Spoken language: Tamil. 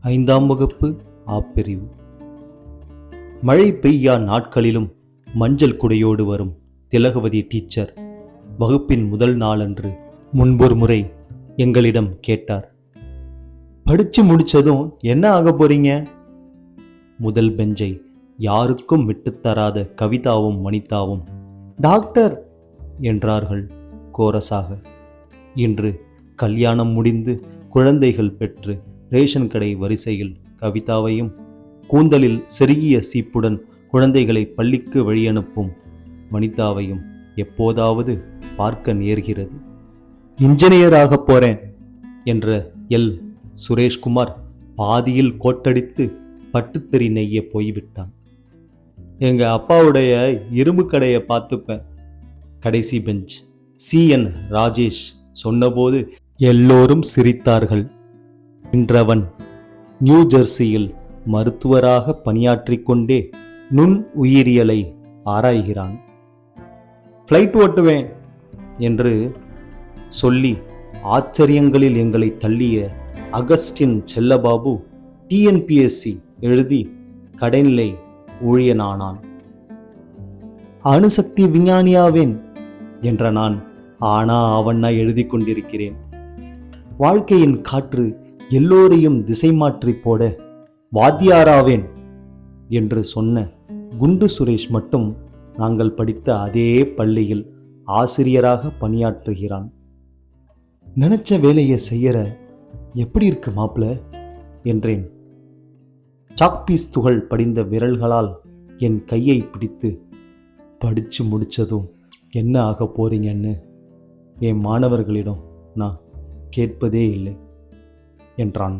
ஐந்தாம் வகுப்பு ஆப்பிரிவு மழை பெய்யா நாட்களிலும் மஞ்சள் குடையோடு வரும் திலகவதி டீச்சர். வகுப்பின் முதல் நாளன்று முன்பொரு முறை எங்களிடம் கேட்டார். படிச்சு முடிச்சதும் என்ன ஆக போறீங்க? முதல் பெஞ்சை யாருக்கும் விட்டுத்தராத கவிதாவும் வனிதாவும் டாக்டர் என்றார்கள் கோரஸாக இன்று கல்யாணம் முடிந்து குழந்தைகள் பெற்று ரேஷன் கடை வரிசையில் கவிதாவையும் கூந்தலில் செருகிய சீப்புடன் குழந்தைகளை பள்ளிக்கு வழியனுப்பும் வனிதாவையும் எப்போதாவது பார்க்க நேர்கிறது. இன்ஜினியராக போறேன் என்ற எல். சுரேஷ்குமார் பாதியில் கோட்டடித்து பட்டுத்தறி நெய்ய போய்விட்டான். எங்க அப்பாவுடைய இரும்பு கடையை பார்த்துப்பேன். கடைசி பெஞ்ச். சி. என். ராஜேஷ் சொன்னபோது எல்லோரும் சிரித்தார்கள். இன்றவன் நியூ ஜெர்சியில் மருத்துவராக பணியாற்றிக் கொண்டே நுண் உயிரியலை ஆராய்கிறான். ஃப்ளைட் ஓட்டுவேன் என்று சொல்லி ஆச்சரியங்களில் எங்களை தள்ளிய அகஸ்டின் செல்லபாபு டிஎன்பிஎஸ்சி எழுதி கடைநிலை ஊழியனானான். அணுசக்தி விஞ்ஞானியாவேன் என்ற நான் ஆனா அவன்னா எழுதி கொண்டிருக்கிறேன். வாழ்க்கையின் காற்று எல்லோரையும் திசை மாற்றி போட வாத்தியாராவேன் என்று சொன்ன குண்டு சுரேஷ் மட்டும் நாங்கள் படித்த அதே பள்ளியில் ஆசிரியராக பணியாற்றுகிறான். நினைச்ச வேலையை செய்யற எப்படி இருக்கு மாப்ள என்றேன். சாக்பீஸ் துகள் படிந்த விரல்களால் என் கையை பிடித்து படித்து முடித்ததும் என்ன ஆக போறீங்கன்னு என் மாணவர்களிடம் நான் கேட்பதே இல்லை. என்றான்